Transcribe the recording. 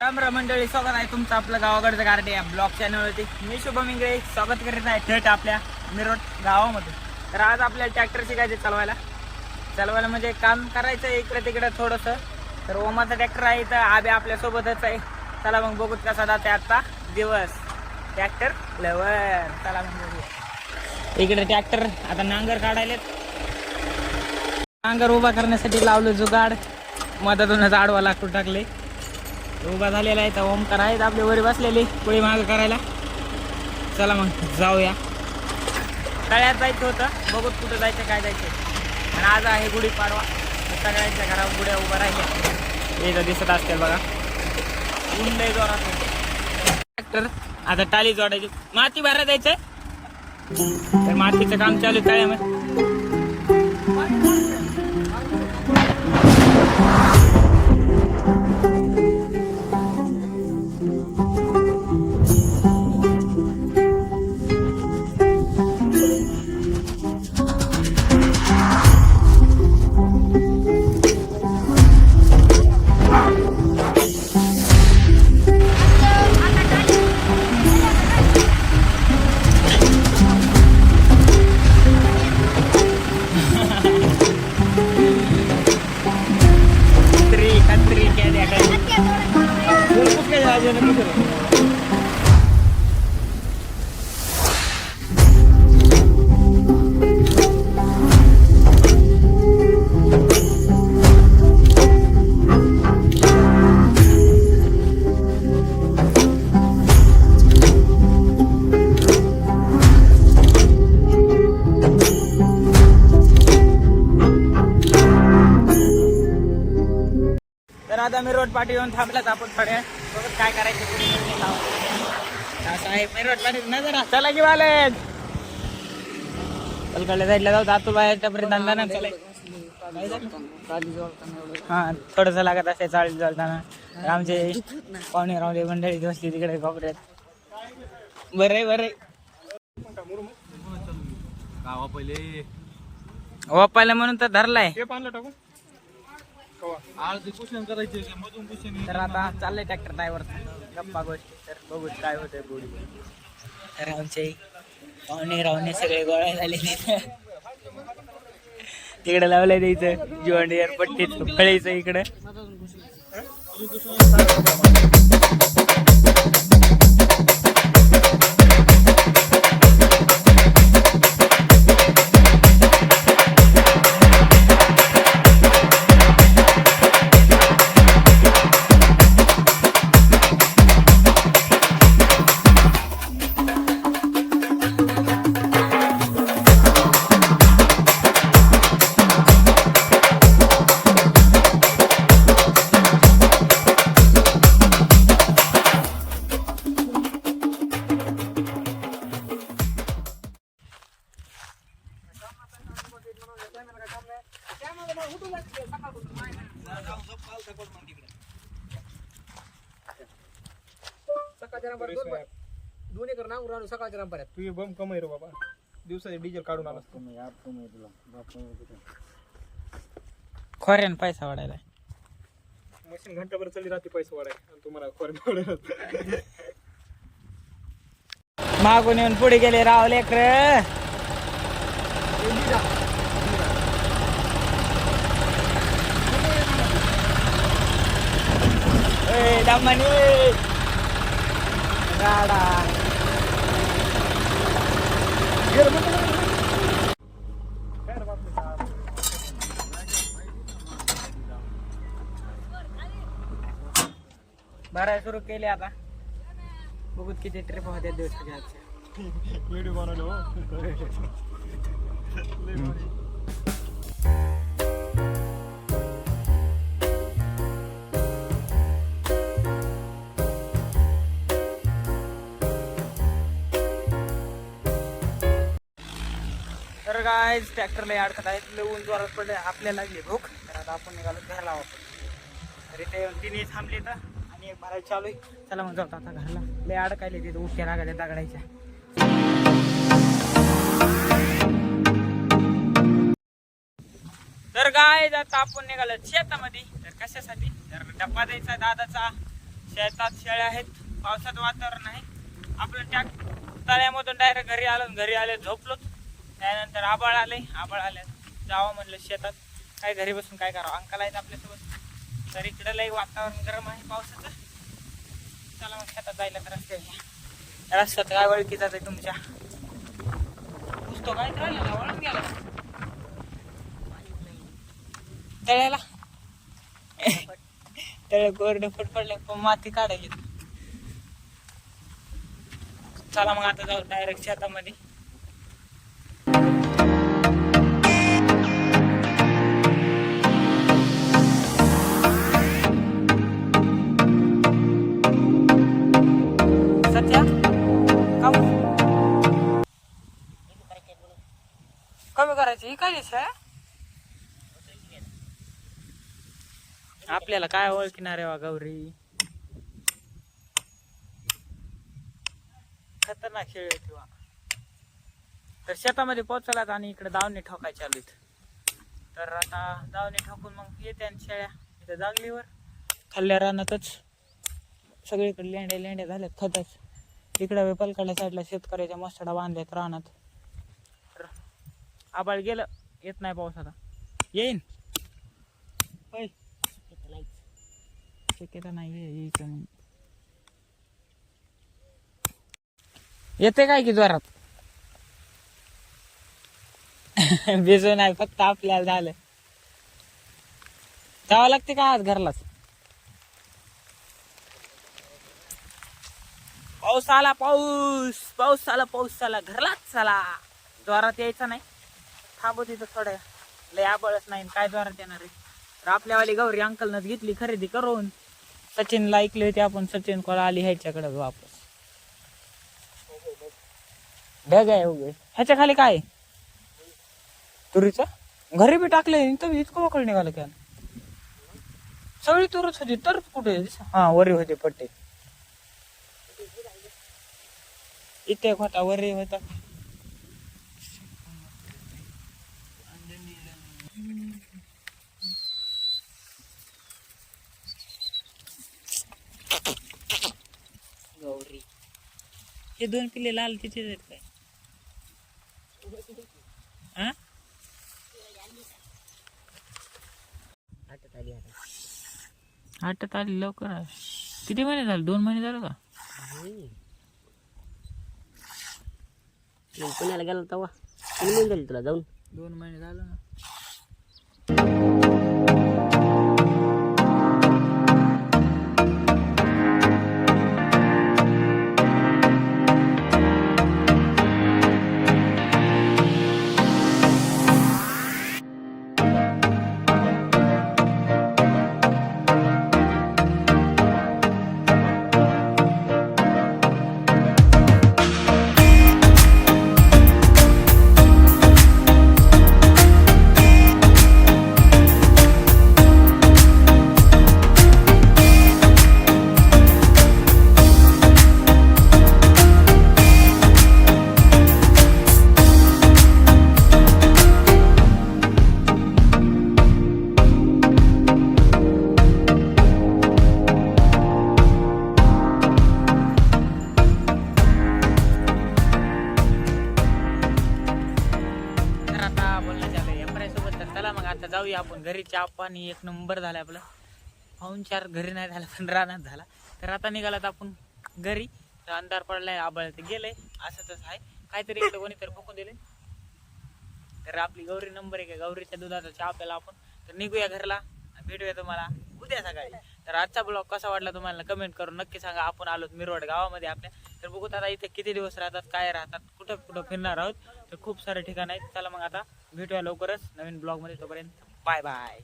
राम राम मंडळी स्वागत आहे तुमचं आपलं गावाकडचं गार्डे या ब्लॉग चॅनलवरती मी शुभम इंगळे स्वागत करीत आहे थेट आपल्या मिरोड गावामध्ये. तर आज आपल्याला ट्रॅक्टर शिकायचे चालवायला. चालवायला म्हणजे काम करायचं इकडं इकडे तिकडे थोडंसं. तर ओमाचा ट्रॅक्टर आहे तर आबे आपल्यासोबतच आहे. चला मग बघूत कसा जाते आत्ता दिवस. ट्रॅक्टर लवर चला मग बघूया. इकडे ट्रॅक्टर आता नांगर काढायलेत. नांगर उभा करण्यासाठी लावलं जुगाड. मधातूनच आडवा लाकूड टाकले उभा झालेला आहे तर ओमकार आहेत आपले वरी बसलेले पुढे माग करायला. चला मग जाऊया. तळ्यात जायचं होतं बघूत कुठं जायचं काय जायचं. आणि आज आहे गुढीपाडवा. तर सगळ्यांच्या घरावर गुड्या उभा राहिल्या. इथं दिसत असतील बघा. ऊन लय जोरात ट्रॅक्टर आता टाली जोडायची. माती भरा जायचं तर मातीचं काम चालू आहे तळ्यामध्ये. आता मी रोड पाठी येऊन थांबलाच आपण थोड्या काय करायचं पुढे. असं चला की वालेज पलकडल्या साईडला जाऊ धंदा ना चला हा थोडस लागत असते चाळीस चालताना आमचे पाहुणे रावले मंडळी बसली तिकडे कोपऱ्यात. बरे बरे वापायला म्हणून तर धरलाय. ते पाणलं टाकून. ते कुशन करायचे ते मधून कुशन तर आता चाललंय ट्रॅक्टर ड्रायव्हर गप्पा गोष्टी. तर बघू काय होतंय गोडी तर आमचे पाहुणे रावणे सगळे गोळ्या झाले तिथे. तिकडे लावलंय द्यायचं जीवन पट्टीत फळीचं इकडे. दोन दोन एकर सकाळच्या तू बम कमाई रे बाबा. दिवसाचे डिझेल काढून आला खोऱ्यान पैसा वाढायला. मशीन घंटाभर चालली राहते पैसे वाढाय आणि तुम्हाला खोर मागून येऊन पुढे गेले राव लेकर. दमानी. गाडा भरायला सुरू केले आता. बघूत किती ट्रिप होत्या दिवस व्हिडिओ बनवलो काय ट्रॅक्टरला अडकत आहेत. लय ऊन जोरात पडले आपल्याला लागली भूक. तर आता आपण निघालो घरला वापर तर इथे येऊन तिने थांबले तर आणि एक भरायला चालू आहे. चला मग जाऊ आता घरला. लय अडकायले तिथे उठ्या रागाले दगडायच्या. तर काय आता आपण निघालो शेतामध्ये. तर कशासाठी? तर डब्बा द्यायचा दादाचा. शेतात शेळ्या आहेत. पावसाचं वातावरण आहे. आपलं त्या तळ्यामधून डायरेक्ट घरी आलो घरी आले झोपलोच त्यानंतर आबाळ आले आबाळ आल्या जावं म्हणलं शेतात. काय घरी बसून काय करावं? अंकल आहेत आपल्यासोबत. तर इकडं लई वातावरण गरम आहे पावसाचं. चला मग शेतात जायला तर रस्ते रस्त्यात काय वळखी जाते तुमच्या? पुसतो काय करायला वळून गेला तळ्याला. तळ कोरडे फट पडले पण माती काढायची. चला मग आता जाऊ डायरेक्ट शेतामध्ये. ठीक आहे ही आपल्याला काय ओळखणार आहे वा गौरी? खतरनाक खेळ आहे किंवा तर शेतामध्ये पोचलात आणि इकडे दावणी ठोकायचे चालू तर आता दावणी ठोकून मग येते आणि शेळ्या इथं जागलीवर. खाल्ल्या रानातच. सगळीकडे लेंड्या लेंड्या झाल्यात खतच. इकडे पलकडल्या साईडला शेतकऱ्याच्या मस्तडा बांधल्यात रानात. आबाळ गेलं येत नाही पाऊस आता. येईन. शक्यता नाही यायचं येते काय की जोरात? भिजू नाही फक्त आपल्याला झालं. जावं लागते का आज घरलाच? पाऊस आला पाऊस पाऊस आला पाऊस आला. घरलाच आला जोरात यायचा नाही. थांबू तिथं थोड्या. लय आबळच नाही काय जोरात येणार आहे? तर आपल्यावाली गौरी अंकलनं घेतली खरेदी करून. सचिनला ऐकले होते आपण सचिन कोला आली ह्याच्याकडे वापस. ढग आहे उगे ह्याच्या खाली काय? तुरीच? घरी बी टाकले तर इतकं मोकळ निघालं क्या सगळी तुरच होती तर कुठे हा वरी होते पट्टे. इथे होता वरी होता. हे दोन किल्ले लाल तिथे आहेत काय? हा आटत आली लवकर. किती महिने झाले? दोन महिने झालं का? पुण्याला गेला तेव्हा किती महिने झाले तुला जाऊन? दोन महिने झालं ना. घरी चहा पाणी एक नंबर झाला आपला. पाहून चार घरी नाही झाला पण रानात झाला. तर आता निघालात आपण घरी. तर अंधार पडलाय आबळ तर गेलंय. असं तसं आहे. काहीतरी कोणी कोणीतरी फुकून दिले तर आपली गौरी नंबर आहे. का गौरीच्या दुधाचा चहा प्याला आपण. तर निघूया घरला. भेटूया तुम्हाला उद्या सकाळी. तर आजचा ब्लॉग कसा वाटला तुम्हाला कमेंट करून नक्की सांगा. आपण आलो मिरवड गावामध्ये आपल्या. तर बघू आता इथे किती दिवस राहतात काय राहतात कुठं कुठं फिरणार आहोत. तर खूप सारे ठिकाण आहेत. चला मग आता भेटूया लवकरच नवीन ब्लॉगमध्ये तोपर्यंत 拜拜。